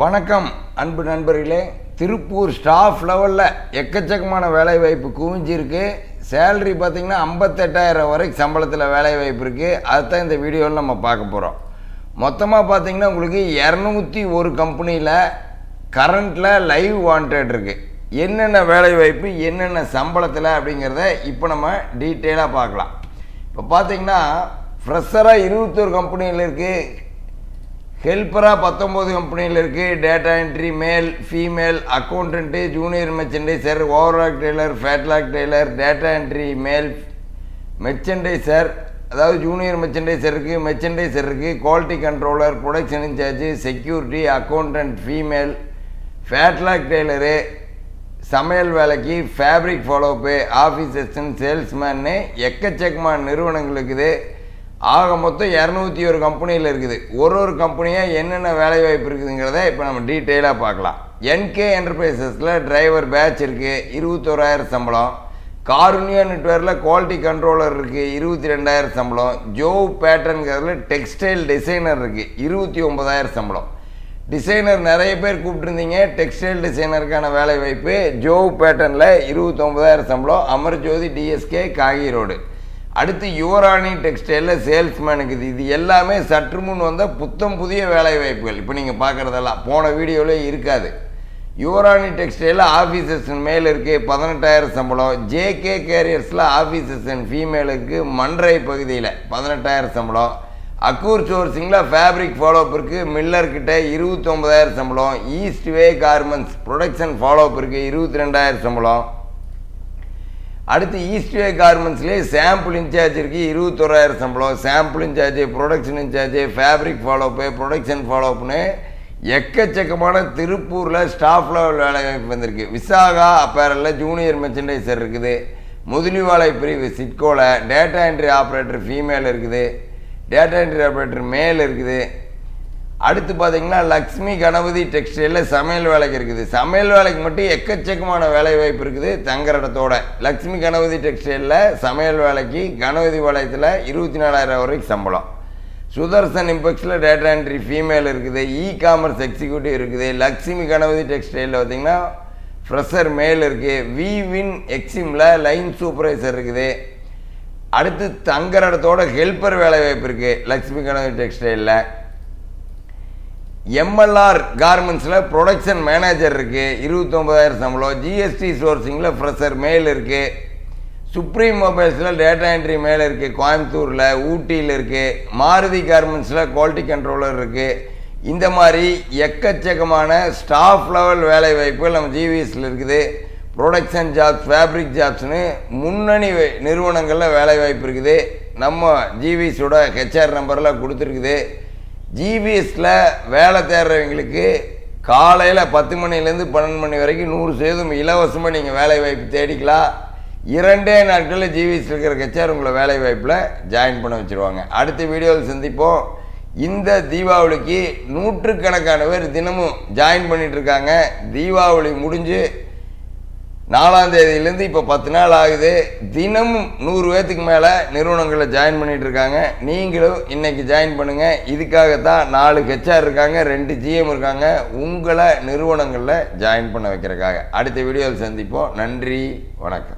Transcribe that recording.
வணக்கம் அன்பு நண்பர்களே. திருப்பூர் ஸ்டாஃப் லெவலில் எக்கச்சக்கமான வேலைவாய்ப்பு குவிஞ்சிருக்கு. சேலரி பார்த்தீங்கன்னா ஐம்பத்தெட்டாயிரம் வரைக்கும் சம்பளத்தில் வேலைவாய்ப்பு இருக்குது அதுதான் இந்த வீடியோவில் நம்ம பார்க்க போகிறோம் மொத்தமாக பார்த்திங்கன்னா உங்களுக்கு இரநூத்தி ஒரு கம்பெனியில் கரண்ட்டில் லைவ் வாண்டட் இருக்குது என்னென்ன வேலைவாய்ப்பு என்னென்ன சம்பளத்தில் அப்படிங்கிறத இப்போ நம்ம டீட்டெயிலாக பார்க்கலாம். இப்போ பார்த்தீங்கன்னா ஃப்ரெஷராக இருபத்தொரு கம்பெனியில் இருக்குது ஹெல்ப்பராக பத்தொம்போது கம்பெனியில் இருக்குது data entry male female accountant junior merchandiser overlock tailor flatlock tailor data entry male merchandiser அதாவது ஜூனியர் மெர்ச்சன்டைசர் இருக்குது மெர்ச்சன்டைசர் இருக்குது quality controller production in charge security accountant female flatlock tailor சமையல் வேலைக்கு fabric follow up office assistant சேல்ஸ்மேன்னு எக்கச்சக்கமான நிறுவனங்கள் இருக்குது. ஆக மொத்தம் இரநூத்தி ஒரு கம்பெனியில் இருக்குது. ஒரு ஒரு கம்பெனியாக என்னென்ன வேலைவாய்ப்பு இருக்குதுங்கிறத இப்போ நம்ம டீட்டெயிலாக பார்க்கலாம். என்கே என்டர்பிரைசஸில் டிரைவர் பேட்ச் இருக்குது இருபத்தோராயிரம் சம்பளம். காருண்யா நெட்வேரில் குவாலிட்டி கண்ட்ரோலர் இருக்குது இருபத்தி ரெண்டாயிரம் சம்பளம். ஜோ பேட்டர்னுங்கிறதுல டெக்ஸ்டைல் டிசைனர் இருக்குது இருபத்தி ஒம்பதாயிரம் சம்பளம். டிசைனர் நிறைய பேர் கூப்பிட்டுருந்தீங்க டெக்ஸ்டைல் டிசைனருக்கான வேலை வாய்ப்பு ஜோ பேட்டர்னில் இருபத்தொம்பதாயிரம் சம்பளம். அமர்ஜோதி டிஎஸ்கே காகி ரோடு. அடுத்து யுவராணி டெக்ஸ்டைலில் சேல்ஸ்மேனுக்கு இது இது எல்லாமே சற்று முன் வந்த புத்தம் புதிய வேலை வாய்ப்புகள் இப்போ நீங்கள் பார்க்குறதெல்லாம் போன வீடியோவிலே இருக்காது. யுவராணி டெக்ஸ்டைலில் ஆஃபீஸர்ஸ் மேல் இருக்குது பதினெட்டாயிரம் சம்பளம். ஜேகே கேரியர்ஸில் ஆஃபீஸர்ஸ் அசிஸ்டன்ட் ஃபீமேலுக்கு மன்றை பகுதியில் பதினெட்டாயிரம் சம்பளம். அக்கூர் சோர்சிங்கில் ஃபேப்ரிக் ஃபாலோஅப் இருக்குது மில்லர்கிட்ட இருபத்தொம்பதாயிரம் சம்பளம். East Way garments production follow up இருக்குது இருபத்தி ரெண்டாயிரம் சம்பளம். அடுத்து ஈஸ்ட்வே கார்மெண்ட்ஸ்லேயே சாம்பிள் இன்சார்ஜ் இருக்குது இருபத்தோராயிரம் சம்பளம். Sample in charge production in charge fabric follow up production ஃபாலோப்னு எக்கச்சக்கமான திருப்பூரில் ஸ்டாஃப் லெவல் வேலை வாய்ப்பு வந்திருக்கு. விசாகா அப்பேரலில் ஜூனியர் மெர்ச்சன்டைசர் இருக்குது. முதலிவாலை பிரிவு சிட்கோவில் டேட்டா என்ட்ரி ஆப்ரேட்டர் ஃபீமேல் இருக்குது. டேட்டா என்ட்ரி ஆப்ரேட்டர் மேல் இருக்குது. அடுத்து பார்த்தீங்கன்னா லக்ஷ்மி கணபதி டெக்ஸ்டைலில் சமையல் வேலைக்கு இருக்குது. சமையல் வேலைக்கு மட்டும் எக்கச்சக்கமான வேலை வாய்ப்பு இருக்குது தங்குற இடத்தோட. லக்ஷ்மி கணபதி டெக்ஸ்டைலில் சமையல் வேலைக்கு கணபதி பாளையத்தில் இருபத்தி நாலாயிரம் வரைக்கும் சம்பளம். சுதர்சன் இம்பெக்ஸில் டேட்டா என்ட்ரி ஃபீமேல் இருக்குது இ காமர்ஸ் எக்ஸிக்யூட்டிவ் இருக்குது. லக்ஷ்மி கணபதி டெக்ஸ்டைலில் பார்த்தீங்கன்னா ஃப்ரெஷர் மேல் இருக்குது வி வின் எக்ஸிமில் லைன் சூப்பர்வைசர் இருக்குது. அடுத்து தங்குற இடத்தோட ஹெல்ப்பர் வேலை வாய்ப்பு இருக்குது லக்ஷ்மி கணபதி டெக்ஸ்டைலில் எம்எல்ஆர் கார்மெண்ட்ஸில் ப்ரொடக்ஷன் மேனேஜர் இருக்குது இருபத்தொம்பதாயிரம் சம்பளம். ஜிஎஸ்டி சோர்சிங்கில் ஃப்ரெஷர் மேல் இருக்குது சுப்ரீம் மொபைல்ஸில் டேட்டா என்ட்ரி மேலே இருக்குது கோயம்புத்தூரில் ஊட்டியில் இருக்குது மாருதி கார்மெண்ட்ஸில் குவாலிட்டி கண்ட்ரோலர் இருக்குது இந்த மாதிரி எக்கச்சக்கமான ஸ்டாஃப் லெவல் வேலை வாய்ப்புகள் நம்ம ஜிவிஎஸில் இருக்குது. ப்ரொடக்ஷன் ஜாப்ஸ் ஃபேப்ரிக் ஜாப்ஸ்னு முன்னணி நிறுவனங்களில் வேலை வாய்ப்பு இருக்குது. நம்ம ஜிவிஎஸோட ஹெச்ஆர் நம்பரில் கொடுத்துருக்குது. ஜிபிஎஸ்சில் வேலை தேடுறவங்களுக்கு காலையில் பத்து மணிலேருந்து பன்னெண்டு மணி வரைக்கும் நூறு சதவீதம் இலவசமாக நீங்கள் வேலை வாய்ப்பு தேடிக்கலாம். இரண்டே நாட்களில் ஜிபிஎஸ் இருக்கிற கச்சார் உங்களை வேலை வாய்ப்பில் ஜாயின் பண்ண வச்சுருவாங்க. அடுத்த வீடியோவில் சந்திப்போம். இந்த தீபாவளிக்கு நூற்றுக்கணக்கான பேர் தினமும் ஜாயின் பண்ணிகிட்ருக்காங்க தீபாவளி முடிஞ்சு நாலாம் தேதியிலேருந்து இப்போ பத்து நாள் ஆகுது. தினமும் நூறு பேர்த்துக்கு மேலே நிறுவனங்களில் ஜாயின் பண்ணிட்டு இருக்காங்க. நீங்களும் இன்னைக்கு ஜாயின் பண்ணுங்கள் இதுக்காகத்தான் நாலு ஹெச்ஆர் இருக்காங்க ரெண்டு ஜிஎம் இருக்காங்க. உங்களை நிறுவனங்களில் ஜாயின் பண்ண வைக்கிறக்காக அடுத்த வீடியோவில் சந்திப்போம். நன்றி வணக்கம்.